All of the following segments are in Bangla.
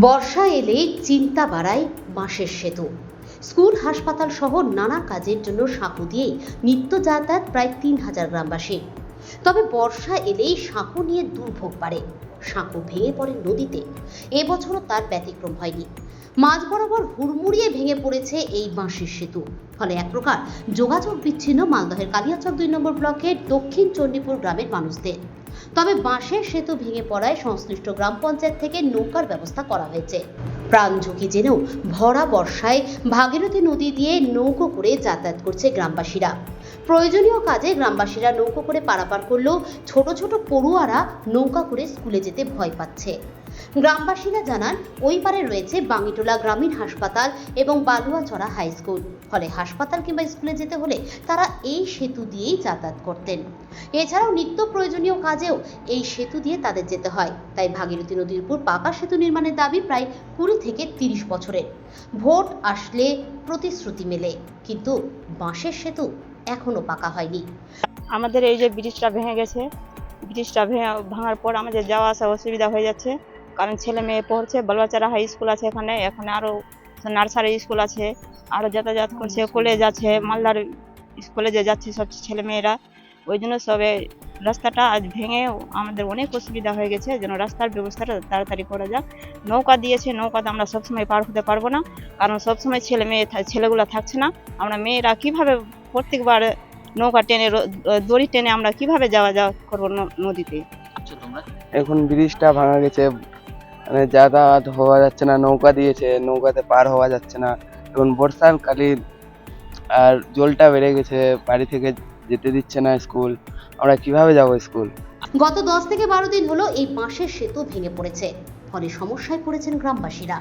বর্ষা এলেই চিন্তা বাড়ায় বাঁশের সেতু। স্কুল, হাসপাতাল সহ নানা কাজের জন্য সাঁকো দিয়েই নিত্য যাতায়াত প্রায় তিন হাজার গ্রামবাসী। তবে বর্ষা এলেই সাঁকো নিয়ে দুর্ভোগ বাড়ে। সাঁকো ভেঙে পড়ে নদীতে। এবছরও তার ব্যতিক্রম হয়নি। মাঝ বরাবর হুড়মুড়িয়ে ভেঙে পড়েছে এই বাঁশের সেতু। ফলে এক প্রকার যোগাযোগ বিচ্ছিন্ন মালদহের কালিয়াচক দুই নম্বর ব্লকের দক্ষিণ চণ্ডীপুর গ্রামের মানুষদের। তবে বাঁশের সেতু ভেঙে পড়ায় সংশ্লিষ্ট গ্রাম পঞ্চায়েত থেকে নৌকার ব্যবস্থা করা হয়েছে। প্রাণ ঝুঁকি জেনেও ভরা বর্ষায় ভাগীরথী নদী দিয়ে নৌকো করে যাতায়াত করছে গ্রামবাসীরা। প্রয়োজনীয় কাজে গ্রামবাসীরা নৌকো করে পারাপার করলেও ছোট ছোট পড়ুয়ারা নৌকা করে স্কুলে যেতে ভয় পাচ্ছে। গ্রামবাসীরা জানান, ওই পারে রয়েছে বাঙিটোলা গ্রামীণ হাসপাতাল এবং বালুয়াচড়া হাই স্কুল। ফলে হাসপাতাল কিংবা স্কুলে যেতে হলে তারা এই সেতু দিয়েই যাতায়াত করতেন। এছাড়াও নিত্য প্রয়োজনীয় কাজেও এই সেতু দিয়ে তাদের যেতে হয়। তাই ভাগীরথী নদীর উপর পাকা সেতু নির্মাণের দাবি প্রায় কুড়ি থেকে তিরিশ বছরের। ভোট আসলে প্রতিশ্রুতি মেলে, কিন্তু বাঁশের সেতু এখনও পাকা হয়নি। আমাদের এই যে ব্রিজটা ভেঙে গেছে, ব্রিজটা ভেঙে ভাঙার পর আমাদের যাওয়া আসা অসুবিধা হয়ে যাচ্ছে। কারণ ছেলে মেয়ে পড়ছে বালুয়াচারা হাই স্কুল আছে এখানে এখানে আরও নার্সারি স্কুল আছে আরও যাতায়াত করছে কলেজ আছে মালদার স্কুলে যে যাচ্ছে সব ছেলে মেয়েরা ওই জন্য সবে রাস্তাটা আজ ভেঙে আমাদের অনেক অসুবিধা হয়ে গেছে যেন রাস্তার ব্যবস্থাটা তাড়াতাড়ি করা যাক। নৌকা দিয়েছে নৌকাতে আমরা সবসময় পার হতে পারব না কারণ সবসময় ছেলে মেয়ে ছেলেগুলো থাকছে না। আমরা মেয়েরা কীভাবে প্রত্যেকবার নৌকা টেনে দড়ি টেনে আমরা কীভাবে যাওয়া যাওয়া করব ন- নদীতে? আচ্ছা এখন ব্রিজটা ভাঙা গেছে মানে যাতায়াত হওয়া যাচ্ছে না, নৌকা দিয়েছে, নৌকাতে পার হওয়া যাচ্ছে না। এখন বর্ষার কালে আর জলটা বেড়ে গেছে, বাড়ি থেকে যেতে দিচ্ছে না স্কুল। আমরা কীভাবে যাব স্কুল? গত দশ থেকে বারো দিন হলো এই বাঁশের সেতু ভেঙে পড়েছে। ফলে সমস্যায় পড়েছেন গ্রামবাসীরা।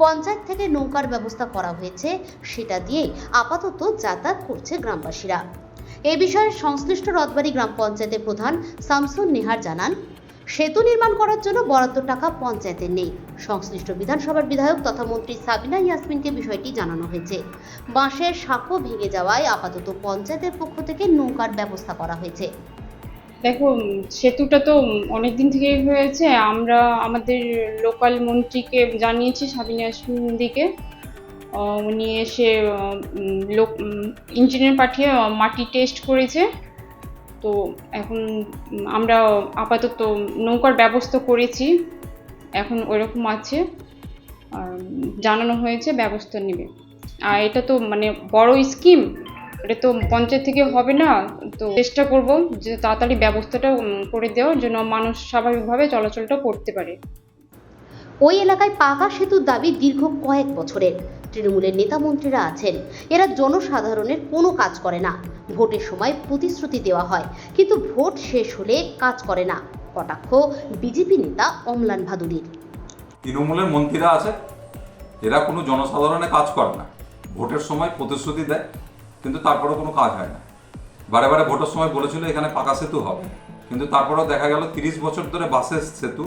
পঞ্চায়েত থেকে নৌকার ব্যবস্থা করা হয়েছে, সেটা দিয়ে আপাতত যাতায়াত করছে গ্রামবাসীরা। এ বিষয়ে সংশ্লিষ্ট রথবাড়ি গ্রাম পঞ্চায়েতের প্রধান শামসুন নেহার জানান সেতু নির্মাণ করার জন্য বরাদ্দ টাকা পঞ্চায়েতের নেই। সংশ্লিষ্ট বিধানসভার বিধায়ক তথা মন্ত্রী সাবিনা ইয়াসমিনকে বিষয়টি জানানো হয়েছে। বাঁশের সাঁকো ভেঙে যাওয়ায় আপাতত পঞ্চায়েতের পক্ষ থেকে নৌকার ব্যবস্থা করা হয়েছে। দেখো সেতুটা তো অনেক দিন থেকেই হয়েছে। আমরা আমাদের লোকাল মন্ত্রীকে জানিয়েছি, সাবিনা দিকে উনি এসে লোক ইঞ্জিনিয়ার পাঠিয়ে মাটি টেস্ট করেছে। তো এখন আমরা আপাতত নৌকার ব্যবস্থা করেছি। এখন ওইরকম আছে। আর, জানানো হয়েছে ব্যবস্থা নেবে। আর এটা তো মানে বড় স্কিম। এটা তো পঞ্চায়েত থেকে হবে না। তো চেষ্টা করব যে তাড়াতাড়ি ব্যবস্থাটা করে দেওয়ার জন্য মানুষ স্বাভাবিকভাবে চলাচলটা করতে পারে। ওই এলাকায় পাকা সেতুর দাবি দীর্ঘ কয়েক বছরের। তৃণমূলের নেতা মন্ত্রীরা আছেন। এরা জনসাধারণের কোনো কাজ করে না। ভোটের সময় প্রতিশ্রুতি দেওয়া হয়। কিন্তু ভোট শেষ হলে কাজ করে না। কটাক্ষ বিজেপি নেতা অমলান ভাদুরীর। তৃণমূলের মন্ত্রীরা আছে। এরা কোনো জনসাধারণের কাজ করে না। ভোটের সময় প্রতিশ্রুতি দেয়, কিন্তু তারপরেও কোনো কাজ হয় না। বারে বারে ভোটের সময় বলেছিল এখানে পাকা সেতু হবে। কিন্তু তারপরেও দেখা গেল তিরিশ বছর ধরে বাসের সেতু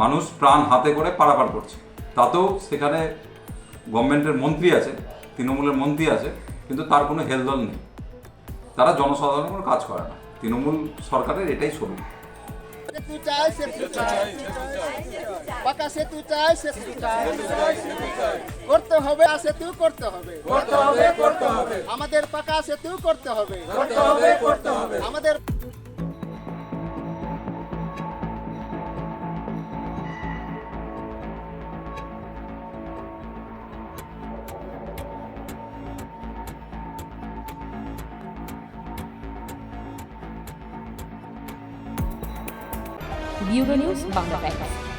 মানুষ প্রাণ হাতে করে পারাপার করছে। তাতেও সেখানে গভর্নমেন্টের মন্ত্রী আছে তৃণমূলের মন্ত্রী আছে কিন্তু তার কোনো হেলদল নেই। তারা জনসাধারণের কোনো কাজ করে না। তৃণমূল সরকারের এটাই স্বরূপ সেতু চাই সেতু চাই। পাকা সেতু চাই সেতু চাই। করতে হবে সেতু করতে হবে। করতে হবে করতে হবে। আমাদের পাকা সেতু করতে হবে। করতে হবে করতে হবে। আমাদের ব্যুরো নিউজ বাংলা টাইমস